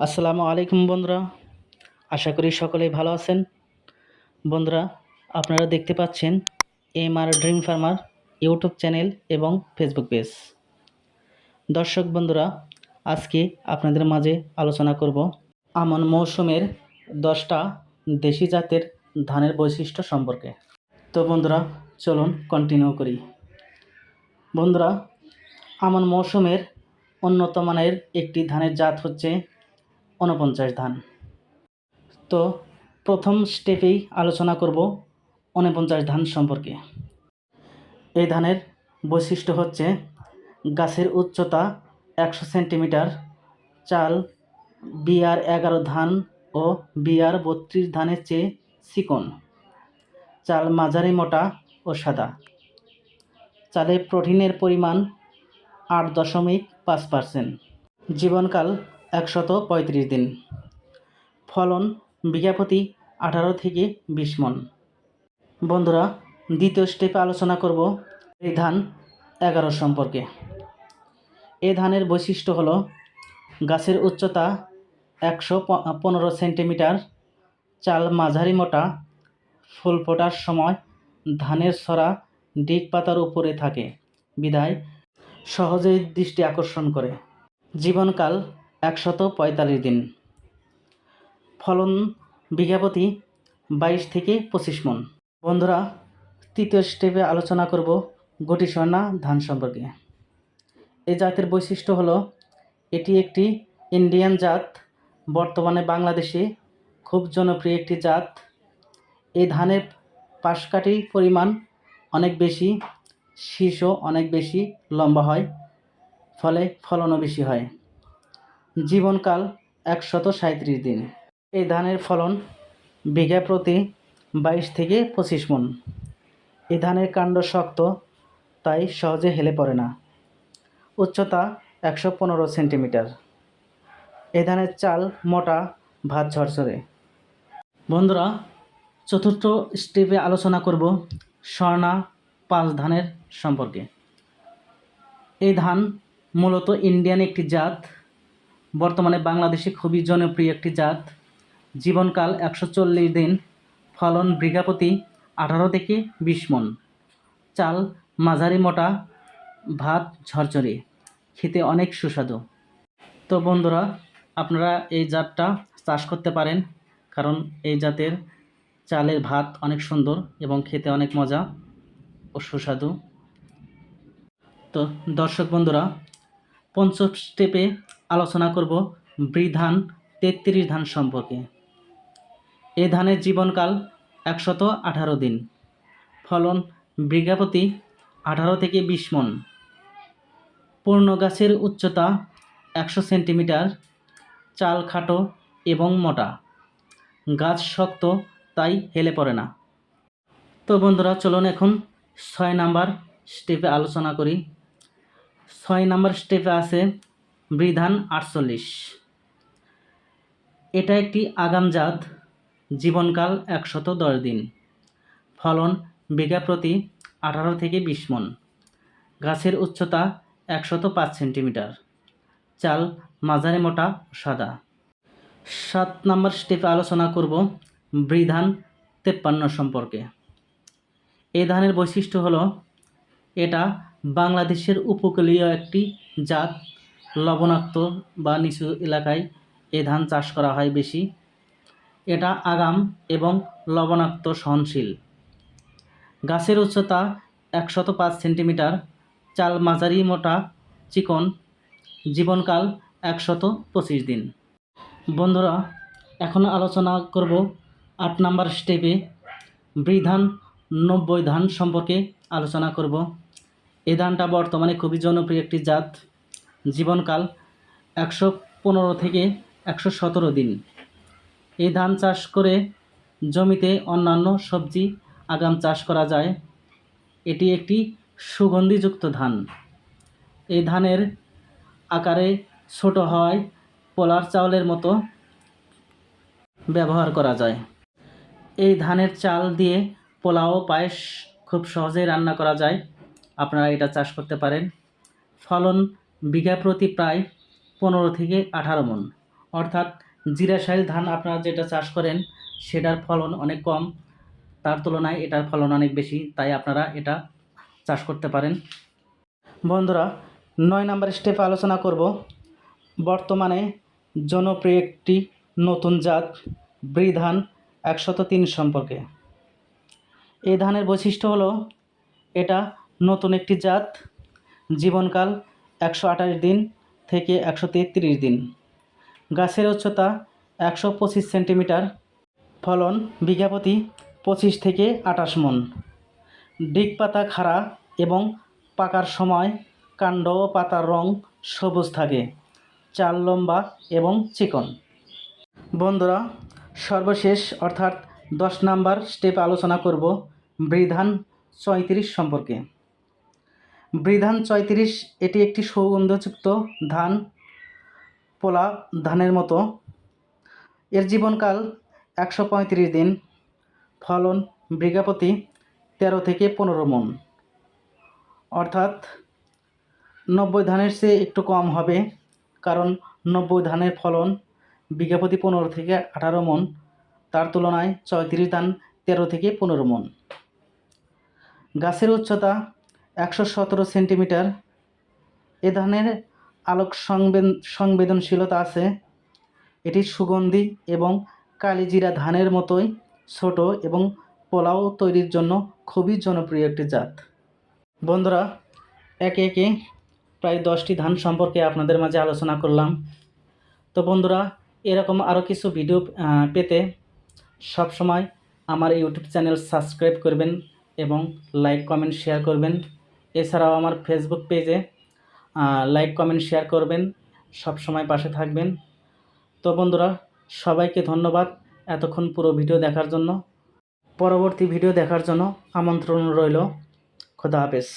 আসসালামু আলাইকুম বন্ধুরা, আশা করি সকলেই ভালো আছেন। বন্ধুরা, আপনারা দেখতে পাচ্ছেন M R dream farmer YouTube channel এবং ফেসবুক পেজ। দর্শক বন্ধুরা, আজকে আপনাদের মাঝে আলোচনা করব আমন মৌসুমের দশটা দেশি জাতের ধানের বৈশিষ্ট্য সম্পর্কে। তো বন্ধুরা, চলুন কন্টিনিউ করি। বন্ধুরা, আমন মৌসুমের উন্নত মানের একটি ধানের জাত হচ্ছে ঊনপঞ্চাশ ধান। তো প্রথম স্টেপেই আলোচনা করব ঊনপঞ্চাশ ধান সম্পর্কে। এই ধানের বৈশিষ্ট্য হচ্ছে গাছের উচ্চতা একশো সেন্টিমিটার, চাল বিআর এগারো ধান ও বিআর বত্রিশ ধানের চেয়ে চিকন চাল মাঝারি, মোটা ও সাদা। চালে প্রোটিনের পরিমাণ আট দশমিক পাঁচ পার্সেন্ট। জীবনকাল একশত পঁয়ত্রিশ দিন। ফলন বিঘা প্রতি আঠারো থেকে বিশ মন। বন্ধুরা, দ্বিতীয় স্টেপে আলোচনা করব এই ধান এগারো সম্পর্কে। এ ধানের বৈশিষ্ট্য হলো, গাছের উচ্চতা একশো পনেরো সেন্টিমিটার, চাল মাঝারি মোটা, ফুল ফোটার সময় ধানের ছড়া ডিগ পাতার উপরে থাকে। বিধায় সহজেই দৃষ্টি আকর্ষণ করে। জীবনকাল একশত পঁয়তাল্লিশ দিন। ফলন বিঘা প্রতি বাইশ থেকে পঁচিশ মন। বন্ধুরা, তৃতীয় স্টেপে আলোচনা করব গটি সোনা ধান সম্পর্কে। এই জাতের বৈশিষ্ট্য হলো, এটি একটি ইন্ডিয়ান জাত, বর্তমানে বাংলাদেশে খুব জনপ্রিয় একটি জাত। এই ধানের পাশকাঠি পরিমাণ অনেক বেশি শীর্ষও অনেক বেশি, লম্বা হয়, ফলে ফলনও বেশি হয়। জীবনকাল একশত সাঁত্রিশ দিন। এই ধানের ফলন বিঘা প্রতি বাইশ থেকে পঁচিশ মন। এই ধানের কাণ্ড শক্ত, তাই সহজে হেলে পড়ে না। উচ্চতা একশো পনেরো সেন্টিমিটার। এ ধানের চাল মোটা, ভাত ঝরঝরে। বন্ধুরা, চতুর্থ স্টেপে আলোচনা করব স্বর্ণা পাঁচ ধানের সম্পর্কে। এই ধান মূলত ইন্ডিয়ান একটি জাত। বর্তমানে বাংলাদেশে খুবই জনপ্রিয় একটি জাত। জীবনকাল একশো চল্লিশ দিন, ফলন বিঘা প্রতি আঠারো থেকে বিশ মন। চাল মাঝারি মোটা, ভাত ঝরঝরে, খেতে অনেক সুস্বাদু। তো বন্ধুরা, আপনারা এই জাতটা চাষ করতে পারেন, কারণ এই জাতের চালের ভাত অনেক সুন্দর এবং খেতে অনেক মজা ও সুস্বাদু। তো দর্শক বন্ধুরা, পঞ্চম স্টেপে আলোচনা করব বৃধান তেত্রিশ ধান সম্পর্কে। এ ধানের জীবনকাল একশত আঠারো দিন। ফলন বিঘা প্রতি আঠারো থেকে বিশ মন। পূর্ণ গাছের উচ্চতা একশো সেন্টিমিটার, চাল খাটো এবং মোটা। গাছ শক্ত, তাই হেলে পড়ে না। তো বন্ধুরা, চলুন এখন ছয় নাম্বার স্টেপে আলোচনা করি। ছয় নাম্বার স্টেপে আছে বৃধান আটচল্লিশ। এটা একটি আগাম জাত জীবনকাল একশত দশ দিন। ফলন বিঘা প্রতি আঠারো থেকে বিশ মন। গাছের উচ্চতা একশত পাঁচ সেন্টিমিটার। চাল মাঝারি মোটা, সাদা। সাত নম্বর স্টেপে আলোচনা করব বৃধান তেপ্পান্ন সম্পর্কে। এই ধানের বৈশিষ্ট্য হলো, এটা বাংলাদেশের উপকূলীয় একটি জাত লবণাক্ত বা নিচু এলাকায় এ ধান চাষ করা হয় বেশি। এটা আগাম এবং লবণাক্ত সহনশীল। গাছের উচ্চতা একশত পাঁচ সেন্টিমিটার, চাল মাঝারি মোটা চিকন, জীবনকাল একশত পঁচিশ দিন। বন্ধুরা, এখন আলোচনা করব আট নাম্বার স্টেপে বৃধান নব্বই ধান সম্পর্কে আলোচনা করব। এ ধানটা বর্তমানে খুবই জনপ্রিয় একটি জাত। জীবনকাল একশো পনেরো থেকে একশো সতেরো দিন। এই ধান চাষ করে জমিতে অন্যান্য সবজি, আগাম চাষ করা যায়। এটি একটি সুগন্ধিযুক্ত ধান। এই ধানের আকারে ছোট হয় পোলার চাউলের মতো ব্যবহার করা যায়। এই ধানের চাল দিয়ে পোলাও, পায়েস খুব সহজেই রান্না করা যায়। আপনারা এটা চাষ করতে পারেন। ফলন বিঘা প্রতি প্রায় পনেরো থেকে আঠারো মন। অর্থাৎ জিরাশাইল ধান আপনারা যেটা চাষ করেন, সেটার ফলন অনেক কম। তার তুলনায় এটার ফলন অনেক বেশি, তাই আপনারা এটা চাষ করতে পারেন। বন্ধুরা, নয় নম্বর স্টেপে আলোচনা করব। বর্তমানে জনপ্রিয় একটি নতুন জাত ব্রি ধান একশত তিন সম্পর্কে। এই ধানের বৈশিষ্ট্য হলো, এটা নতুন একটি জাত। জীবনকাল একশো আঠাশ দিন থেকে একশো তেত্রিশ দিন। গাছের উচ্চতা একশো পঁচিশ সেন্টিমিটার, ফলন বিঘাপতি পঁচিশ থেকে আটাশ মন। ডিগ পাতা খাড়া এবং পাকার সময় কাণ্ড ও পাতার রং সবুজ থাকে, চাল লম্বা এবং চিকন। বন্ধুরা, সর্বশেষ অর্থাৎ দশ নাম্বার স্টেপ আলোচনা করব বৃধান চৈত্রিশ সম্পর্কে। বৃধান চৈত্রিশ, এটি একটি সৌগন্ধযুক্ত ধান, পোলা ধানের মতো। এর জীবনকাল একশো পঁয়ত্রিশ দিন। ফলন বিঘাপতি তেরো থেকে পনেরো মন। অর্থাৎ নব্বই ধানের চেয়ে একটু কম হবে, কারণ নব্বই ধানের ফলন বিঘাপতি পনেরো থেকে আঠারো মন। তার তুলনায় চৌত্রিশ ধান তেরো থেকে পনেরো মন। গাছের উচ্চতা একশো সতেরো সেন্টিমিটার। এ ধানের আলোক সংবেদ, সংবেদনশীলতা আছে। এটি সুগন্ধি এবং কালিজিরা ধানের মতোই ছোট এবং পোলাও তৈরির জন্য খুবই জনপ্রিয় একটি জাত। বন্ধুরা, একে একে প্রায় দশটি ধান সম্পর্কে আপনাদের মাঝে আলোচনা করলাম। তো বন্ধুরা, এরকম আরও কিছু ভিডিও পেতে সবসময় আমার ইউটিউব চ্যানেল সাবস্ক্রাইব করবেন এবং লাইক, কমেন্ট, শেয়ার করবেন। এছাড়াও আমার ফেসবুক পেজে লাইক কমেন্ট শেয়ার করবেন। সব সময় পাশে থাকবেন। তো বন্ধুরা, সবাইকে ধন্যবাদ এতক্ষণ পুরো ভিডিও দেখার জন্য। পরবর্তী ভিডিও দেখার জন্য আমন্ত্রণ রইল। খোদা হাফেজ।